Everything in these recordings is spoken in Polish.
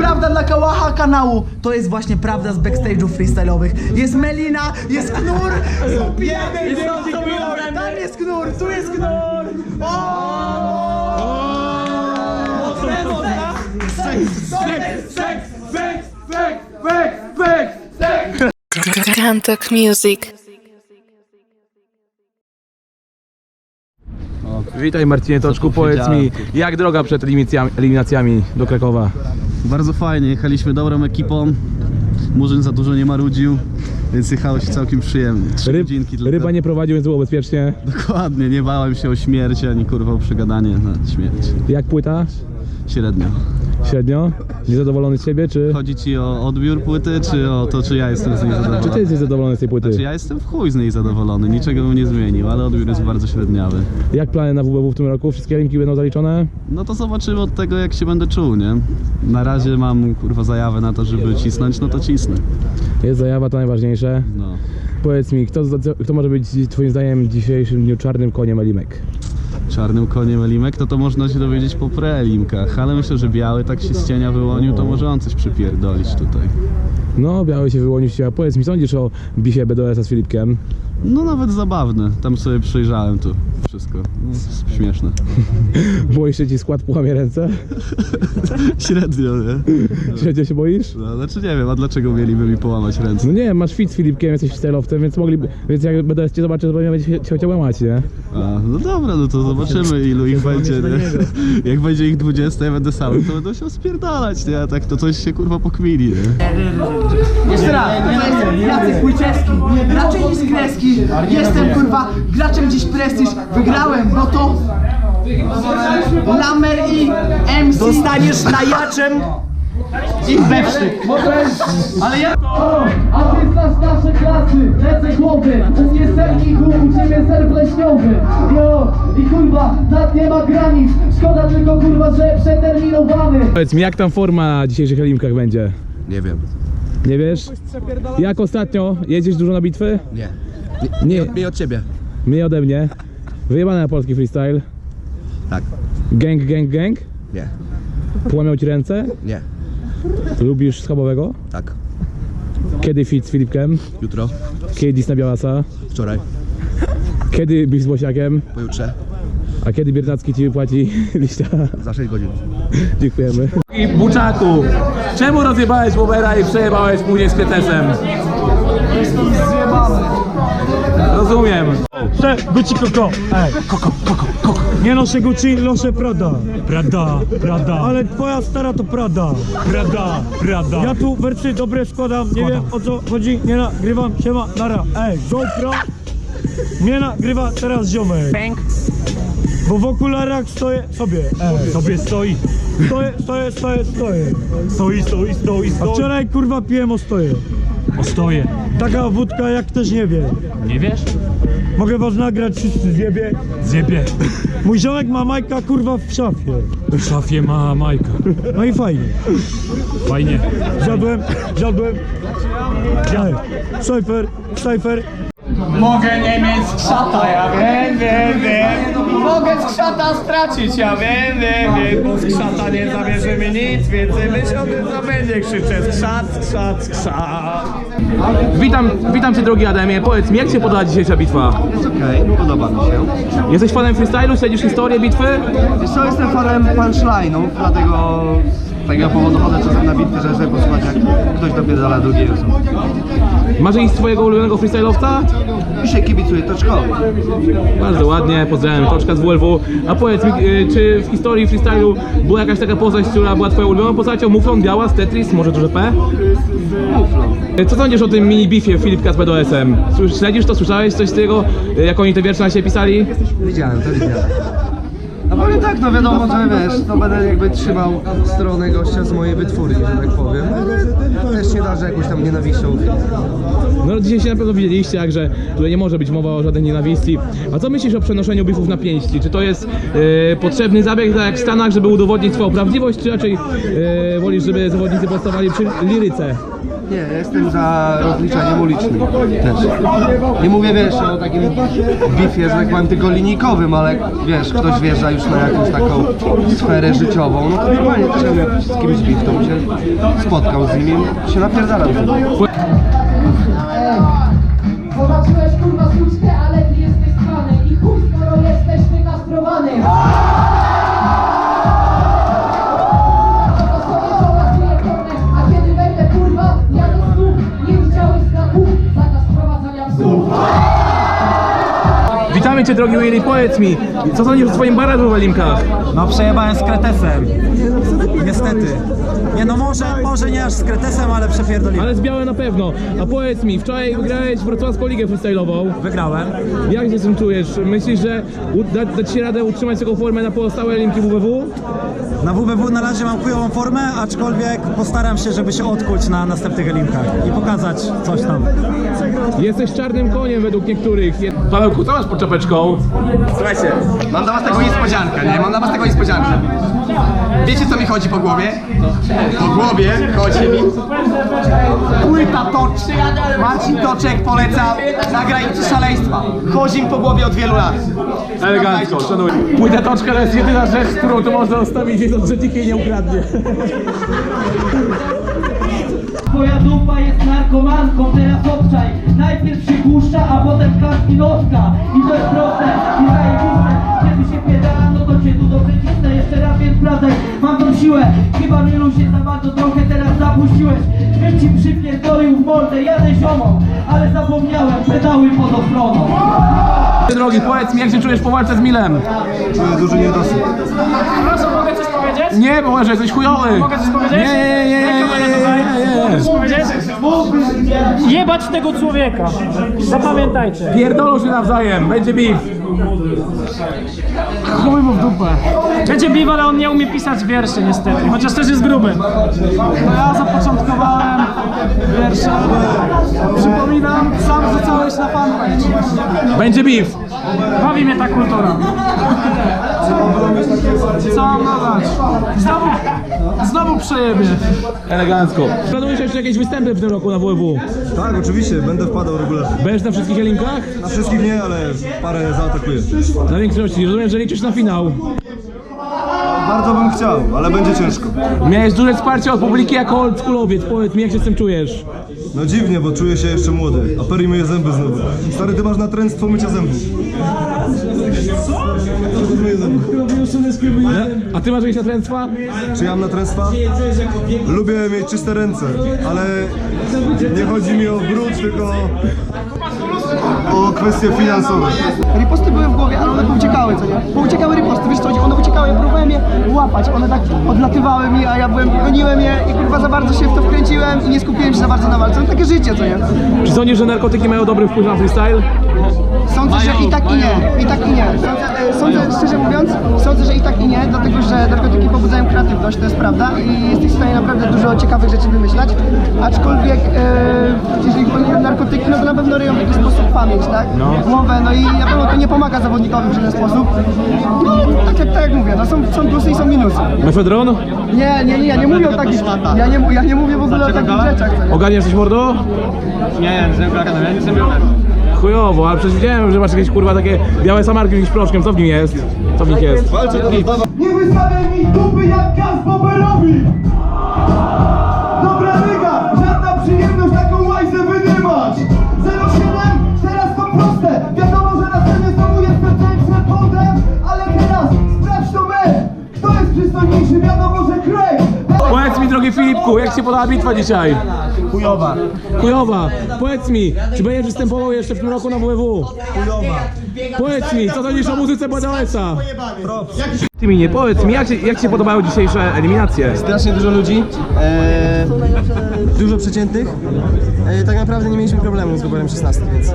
prawda dla kałacha kanału. To jest właśnie prawda z backstage'ów freestyle'owych. Jest Melina, jest Knur, są pijany, tam jest Knur, tu jest Knur. Kantok Music. Witaj Marcinie Toczku, powiedz mi, jak droga przed eliminacjami, eliminacjami do Krakowa? Bardzo fajnie, jechaliśmy dobrą ekipą. Murzyn za dużo nie marudził, więc jechało się całkiem przyjemnie. Trzy Ryb, godzinki tylko. ryba nie prowadził, więc było bezpiecznie. Dokładnie, nie bałem się o śmierć, ani kurwa o przegadanie na śmierć. Jak płyta? Średnio. Średnio? Niezadowolony z siebie, czy, Chodzi ci o odbiór płyty, czy o to, czy ja jestem z niej zadowolony? czy ty jesteś zadowolony z tej płyty? Znaczy ja jestem w chuj z niej zadowolony, niczego bym nie zmienił, ale odbiór jest bardzo średniawy. Jak plany na WBW w tym roku? Wszystkie linki będą zaliczone? No to zobaczymy od tego, jak się będę czuł, nie? Na razie mam kurwa zajawę na to, żeby cisnąć, no to cisnę. Jest zajawa, to najważniejsze. No. Powiedz mi, kto, kto może być twoim zdaniem w dzisiejszym dniu czarnym koniem Elimek? Czarnym koniem Elimek, to to można się dowiedzieć po preelimkach, ale myślę, że biały tak się z cienia wyłonił, to może on coś przypierdolić tutaj. No, biały się wyłonił się, a powiedz mi, sądzisz o bisie BDS-a z Filipkiem? No nawet zabawne, tam sobie przejrzałem to wszystko, no, śmieszne. Boisz się ci skład połamie ręce? Średnio, nie? Średnio się boisz? No, znaczy nie wiem, a dlaczego mieliby mi połamać ręce? No nie, masz fit z Filipkiem, jesteś stylowcem, więc mogliby, więc jak BDS cię zobaczy, to będzie cię chciał łamać, nie? A, no dobra, no to zobaczymy ilu ich będzie, nie? Jak będzie ich 20, ja będę sam, to będą się spierdalać, nie? A tak to coś się kurwa pokmini, nie? Jeszcze raz, to jest Jacek Wójcieski, raczej niż kreski. Jestem kurwa graczem dziś prestiż, wygrałem, no to Lamer i MC. Dostaniesz najaczem i bewsztyk. Ale ja... A ty znasz nasze klasy, lecę głowy. U mnie serniku, u ciebie ser pleśniowy. Jo, i kurwa, nad nie ma granic. Szkoda tylko kurwa, że przeterminowany. Powiedz mi, jak tam forma na dzisiejszych Elimkach będzie? Nie wiem. Nie wiesz? Jak ostatnio? Jedziesz dużo na bitwy? Nie. Nie, Mniej od ciebie. mniej ode mnie. Wyjebane na polski freestyle. Tak. Gang, gang, gang. Nie. Połamiał ci ręce? Nie. Lubisz schabowego? Tak. Kiedy fit z Filipkiem? Jutro. Kiedy dis na Białasa? Wczoraj. Kiedy bić z Bosiakiem? Pojutrze. A kiedy Biernacki ci wypłaci liścia? Za 6 godzin. Dziękujemy. I Buczaku, czemu rozjebałeś Bobera i przejebałeś później z Pietesem? Rozumiem. Te Gucci Coco. Ej, Coco, Coco, Coco. Nie noszę Gucci, noszę Prada. Prada, Prada. Ale twoja stara to Prada. Prada, Prada. Ja tu wersy dobre składam, nie wiem o co chodzi, nie nagrywam, siema, nara. Ej, GoPro. Nie nagrywa teraz ziomek. Bo w okularach stoję sobie. Ej, sobie stoi. Stoję, stoję, stoję, stoję. Stoi, stoi, stoi, stoi. A wczoraj kurwa piłem o stoję. O stoję. Taka wódka jak ktoś nie wie. Nie wiesz? Mogę was nagrać wszyscy zjebie? Zjebie. Mój ziomek ma Majka kurwa w szafie. W szafie ma Majka. No i fajnie. Fajnie. Zjadłem, zjadłem. Ej, Cypher, Cypher. Mogę nie mieć skrzata, ja wiem, wiem, wiem. Mogę skrzata stracić, ja wiem, wiem, wiem. Bo skrzata nie zabierze mi nic, więcej myśl o tym, co będzie krzyczę. Skrzat, skrzat, skrzat. Witam, witam cię drogi Adamie. Powiedz mi, jak się podoba dzisiejsza bitwa? Jest okej, podoba mi się. Jesteś fanem freestylu? Śledzisz historię bitwy? Wiesz co, jestem fanem punchline'ów, dlatego z tego powodu chodzę czasem na bitwy, żeby sobie posłuchać jak ktoś dopierdala drugiej osoby. Masz jakiś swojego ulubionego freestylowca? Dzisiaj kibicuję Toczkowi. Bardzo ładnie, pozdrawiam Toczka z WLW. A powiedz mi, y, czy w historii freestylu była jakaś taka postać, która była twoją ulubioną postacią? Muflon, Biała, z Tetris, może duże P? Y, Co sądzisz o tym mini beefie Filipka z BDS-em? Słysz- Śledzisz to? Słyszałeś coś z tego? Y, Jak oni te wiersze na siebie pisali? Widziałem, to widziałem. No tak, no wiadomo, że wiesz, to będę jakby trzymał stronę gościa z mojej wytwórni, że tak powiem, ale też nie darzę jakąś tam nienawiścią. No dzisiaj się na pewno widzieliście, jakże tutaj nie może być mowa o żadnej nienawiści. A co myślisz o przenoszeniu bifów na pięści? Czy to jest e, potrzebny zabieg, tak jak w Stanach, żeby udowodnić swoją prawdziwość, czy raczej e, wolisz, żeby zawodnicy powstawali przy liryce? Nie, ja jestem za rozliczaniem ulicznym też. Nie mówię, wiesz, o takim bifie, że tak powiem, tylko linijkowym, ale wiesz, ktoś wjeżdża już na jakąś taką sferę życiową, no to normalnie też jak z kimś bif, to bym się spotkał z nim i się napierdalam. Cię drogi Willy, powiedz mi, co sądzisz o swoim barażu w Elimkach? No przejebałem z kretesem. Niestety. Nie no może, może nie aż z kretesem, ale przepierdoliłem. Ale z białe na pewno. A powiedz mi, wczoraj wygrałeś wrocławską ligę freestyle'ową. Wygrałem. Jak się z tym czujesz? Myślisz, że u- da, da ci się radę utrzymać taką formę na pozostałe Elimki WWW? Na WBW na razie mam chujową formę, aczkolwiek postaram się, żeby się odkuć na następnych elinkach i pokazać coś tam. Jesteś czarnym koniem według niektórych. Pawełku, co masz pod czapeczką? Słuchajcie, mam dla was taką niespodziankę, nie? Mam dla was taką niespodziankę. Wiecie co mi chodzi po głowie? Po głowie chodzi mi płyta Toczek. Marcin Toczek poleca na granicy szaleństwa. Chodzi mi po głowie od wielu lat. Elegancko, szanuję. Płyta toczka to jest jedyna rzecz, którą tu można zostawić, wiedząc, że nikt jej nie ukradnie. Twoja dupa jest narkomanką, teraz obczaj Najpierw się puszcza, a potem kaski noska I to jest proste i zajebiste Kiedy się pierdala, to cię tu dobrze cisnę Jeszcze raz więc sprawdzaj, mam tą siłę Chyba mielu się za bardzo trochę teraz zapuściłeś Bym ci przypierdolił w mordę, jadę ziomą Ale zapomniałem, pedały pod ochroną Drogi, powiedz mi, jak się czujesz po walce z Milem? Czuję duży niedosyt. Proszę, mogę coś powiedzieć? Nie, bo że jesteś chujowy. Mogę coś powiedzieć? Nie, nie, nie, nie, nie, nie, nie? Jebać tego człowieka. Zapamiętajcie. Pierdolą się nawzajem, będzie beef. Chuj mu w dupę. Będzie biw, ale on nie umie pisać wierszy niestety, chociaż też jest gruby. No ja zapoczątkowałem wiersze. Przypominam, sam rzucałeś na fanpage. Będzie beef. Bawi mnie ta kultura. Co mam dodać? Znowu, znowu przejebie. Elegancko. Planujesz jeszcze jakieś występy w tym roku na WW? Tak, oczywiście, będę wpadał regularnie. Będziesz na wszystkich elinkach? Na wszystkich nie, ale parę zaatakuję. Na większości. Rozumiem, że liczysz na finał. Bardzo bym chciał, ale będzie ciężko. Miałeś duże wsparcie od publiki jako oldschoolowiec. Powiedz mi, jak się z tym czujesz? No dziwnie, bo czuję się jeszcze młody, a Perry myje zęby znowu. Stary, ty masz natręctwo mycia zębów. Zęby. A ty masz jakieś natręctwa? Czy ja mam natręstwa? Lubię mieć czyste ręce, ale nie chodzi mi o brud, tylko kwestie finansowe. Riposty były w głowie, ale one pouciekały, co nie? Pouciekały riposty, wiesz co? One uciekały, ja próbowałem je łapać, one tak odlatywały mi, a ja byłem, goniłem je i kurwa za bardzo się w to wkręciłem i nie skupiłem się za bardzo na walce. No takie życie, co nie? Czy sądzisz, że narkotyki mają dobry wpływ na freestyle? Sądzę, że i tak i nie, i tak i nie. Sądzę, e, sądzę, szczerze mówiąc, sądzę, że i tak i nie, dlatego że narkotyki pobudzają kreatywność, to jest prawda i jesteś w stanie naprawdę dużo ciekawych rzeczy wymyślać, aczkolwiek e, jeżeli chodzi o narkotyki, no to na pewno ryją w jakiś sposób pamięć, tak? Głowę, no i na pewno to nie pomaga zawodnikowi w żaden sposób. No, tak jak, tak jak mówię, no są, są plusy i są minusy. Mefedron? Nie, nie, nie, ja nie mówię o takich, ja nie, ja nie mówię w ogóle o takich rzeczach, co nie? Ogarniasz coś mordo? Nie, nie, jestem Chujowo, ale przecież widziałem, że masz jakieś kurwa takie białe samarki z jakimś proszkiem. Co w nim jest? Co w nich jest? Nie wystawiaj mi dupy jak gaz Boberowi! Drogi Filipku, jak się podoba bitwa dzisiaj? Chujowa. Chujowa. Powiedz mi, czy będziesz występował jeszcze w tym roku na WW? Chujowa. Powiedz mi, co sądzisz o muzyce BDS-a? Ty mi nie powiedz mi, jak ci, jak się podobały dzisiejsze eliminacje? Strasznie dużo ludzi, e, dużo przeciętnych. E, tak naprawdę nie mieliśmy problemu z wyborem 16, więc...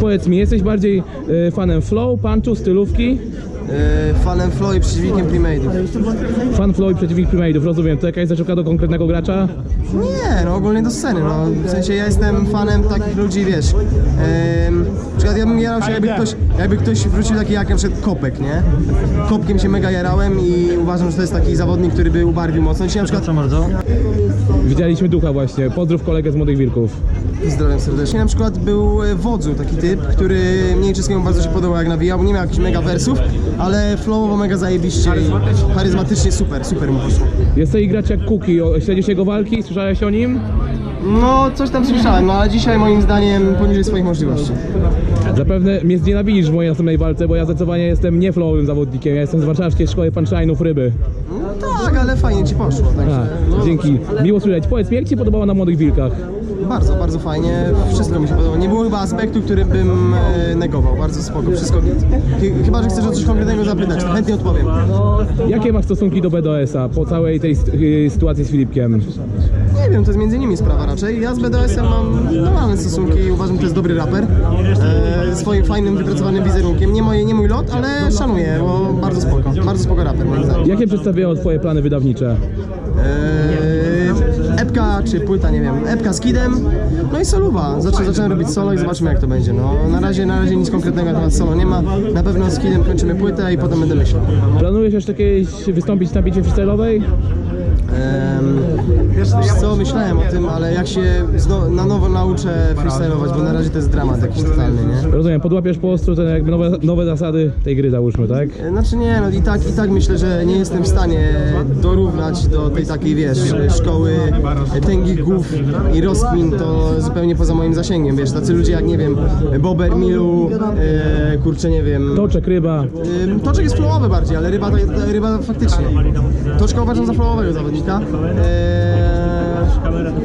Powiedz mi, jesteś bardziej y, fanem flow, punchu, stylówki? Yy, fanem Flow i przeciwnikiem Premade'ów. Fan Floyd przeciwnik Primate'ów, rozumiem. To jakaś zaczepka do konkretnego gracza? Nie, no ogólnie do sceny, no. W sensie ja jestem fanem takich ludzi, wiesz. Na przykład ja bym jarał się, jakby ktoś, jakby ktoś wrócił taki jak na przykład Kopek, nie? Kopkiem się mega jarałem i uważam, że to jest taki zawodnik, który by ubarwił mocno. Dzisiaj na przykład... bardzo. Widzieliśmy ducha właśnie. Pozdrów kolegę z Młodych Wilków. Pozdrawiam serdecznie. Na przykład był e, Wodzu, taki typ, który mniej wszystkiemu bardzo się podobał jak nawijał, bo nie miał jakichś mega wersów, ale flowowo mega zajebiście i charyzmatycznie super, super mu poszło. Jest gracz jak Kuki. Śledzisz jego walki? Słyszałeś o nim? No, coś tam słyszałem, no ale dzisiaj moim zdaniem poniżej swoich możliwości. Zapewne mnie znienawidzisz w mojej następnej walce, bo ja zdecydowanie jestem nie flowowym zawodnikiem. Ja jestem z warszawskiej szkoły punchline'ów ryby. No tak, ale fajnie ci poszło, także A, dzięki. Miło słyszeć. Powiedz mi, jak Ci się podobało na Młodych Wilkach? Bardzo, bardzo fajnie, wszystko mi się podobało. Nie było chyba aspektu, który bym e, negował, bardzo spoko, wszystko git. Chy- Chyba, że chcesz o coś konkretnego zapytać, to chętnie odpowiem. Jakie masz stosunki do BDS-a po całej tej st- y, sytuacji z Filipkiem? Nie wiem, to jest między nimi sprawa raczej. Ja z BDS-em mam normalne stosunki i uważam, że to jest dobry raper. E, swoim fajnym, wypracowanym wizerunkiem. Nie, moje, nie mój lot, ale szanuję, bo bardzo spoko. Bardzo spoko raper, moim zdaniem. Jakie przedstawiają Twoje plany wydawnicze? Eee, epka czy płyta, nie wiem. Epka z kidem, no i soluwa. Zaczę, zacząłem robić solo i zobaczymy jak to będzie. No, na, razie, na razie nic konkretnego na temat solo nie ma. Na pewno z kidem kończymy płytę i potem będę myślał. Planujesz jeszcze kiedyś wystąpić na bicie freestyle'owej? Wiesz co, myślałem o tym, ale jak się zno, na nowo nauczę freestylować, bo na razie to jest dramat jakiś totalny, nie? Rozumiem, podłapiesz po ostro te jakby nowe, nowe zasady tej gry załóżmy, tak? E, Znaczy nie, no i tak, i tak myślę, że nie jestem w stanie dorównać do tej takiej, wiesz, szkoły tęgich głów i rozkmin, to zupełnie poza moim zasięgiem, wiesz, tacy ludzie jak, nie wiem, Bober, Milu, e, kurczę, nie wiem, Toczek, ryba. Ym, Toczek jest flowowy bardziej, ale ryba, to, ryba faktycznie. Toczka uważam za flowowego zawodnika. Eee,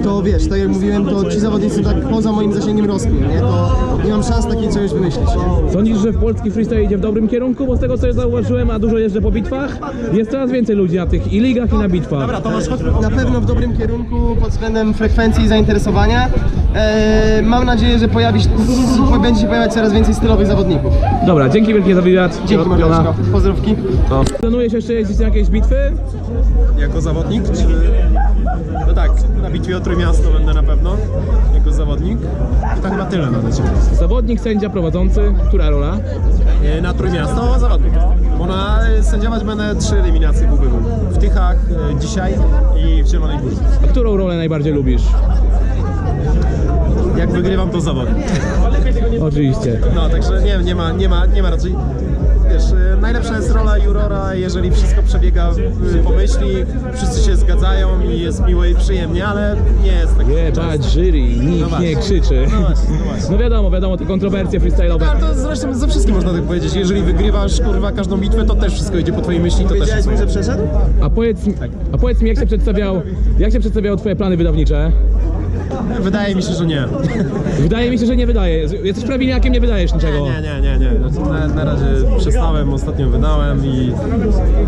to wiesz, tak jak mówiłem, to ci zawodnicy tak poza moim zasięgiem rozkmin, nie? To nie mam szans takiej czegoś wymyślić. Nie? Sądzisz, że polski freestyle idzie w dobrym kierunku? Bo z tego co ja zauważyłem, a dużo jeżdżę po bitwach, jest coraz więcej ludzi na tych i ligach i na bitwach. Na pewno w dobrym kierunku pod względem frekwencji i zainteresowania. Eee, mam nadzieję, że pojawi się, będzie się pojawiać coraz więcej stylowych zawodników. Dobra, dzięki wielkie za wywiad. Dzięki. Mareczko. Pozdrówki. Planujesz jeszcze jeździć na jakieś bitwy? Jako zawodnik? Czy... No tak, na bitwie o Trójmiasto będę na pewno, jako zawodnik. I to chyba tyle na dzisiaj. Zawodnik, sędzia, prowadzący. Która rola? E, Na Trójmiasto zawodnik. Bo na e, sędziować będę trzy eliminacje WBW. W Tychach, e, dzisiaj i w Zielonej Górze. A którą rolę najbardziej lubisz? Jak wygrywam, to zawodnik. Oczywiście. No, także nie, nie ma, nie ma, nie ma raczej. Wiesz, e, najlepsza jest rola jurora, jeżeli wszystko przebiega w pomyśli, wszyscy się zgadzają i jest miło i przyjemnie, ale nie jest tak. Jebać jury, nikt nie właśnie. krzyczy. No właśnie, no właśnie. No wiadomo, wiadomo, te kontrowersje freestyle'owe. Ale to zresztą ze wszystkim można tak powiedzieć. Jeżeli wygrywasz kurwa każdą bitwę, to też wszystko idzie po twojej myśli, to też Wiedziałeś jest mi, że przeszedł? A powiedz, mi- a powiedz mi, jak się przedstawiał, jak się przedstawiały twoje plany wydawnicze? Wydaje mi się, że nie. Wydaje mi się, że nie wydaje. Jesteś prawilniakiem, nie wydajesz niczego. Nie, nie, nie, nie. Znaczy, Na, na razie przestałem, ostatnio wydałem i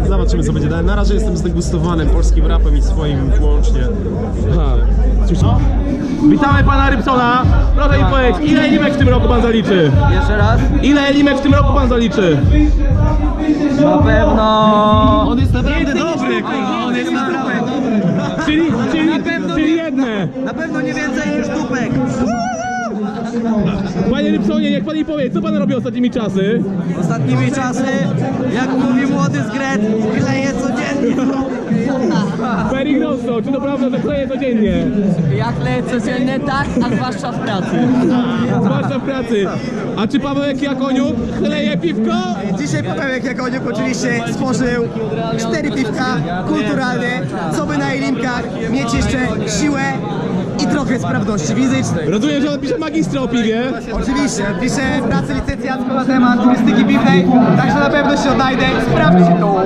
zobaczymy co będzie dalej. Na razie jestem zdegustowany polskim rapem i swoim wyłącznie. Aha. Słyszę- Witamy pana Rybsona. Proszę mi powiedzieć, ile limek w tym roku pan zaliczy? Jeszcze raz? Ile limek w tym roku pan zaliczy? Na pewno... On jest naprawdę dobry, kurwa, on jest naprawdę dobry. Czyli, czyli, czyli jedne. Na pewno nie więcej niż dupek. Panie Rybsonie, niech pan mi powie, co pan robi ostatnimi czasy? Ostatnimi czasy, jak mówi młody zgret, kleje codziennie. Grosso, czy to prawda, że kleje codziennie? Ja kleję codziennie tak, a zwłaszcza w pracy. Zwłaszcza w pracy. A czy Pawełek Jakoniuk chleje piwko? Dzisiaj Pawełek Jakoniuk oczywiście spożył cztery piwka kulturalne, co by na Elimkach mieć jeszcze siłę i trochę sprawności fizycznej. Rozumiem, że on pisze magistra o piwie. Oczywiście, piszę pracę licencjacką na temat turystyki piwnej, także na pewno się odnajdę. Sprawdźcie to.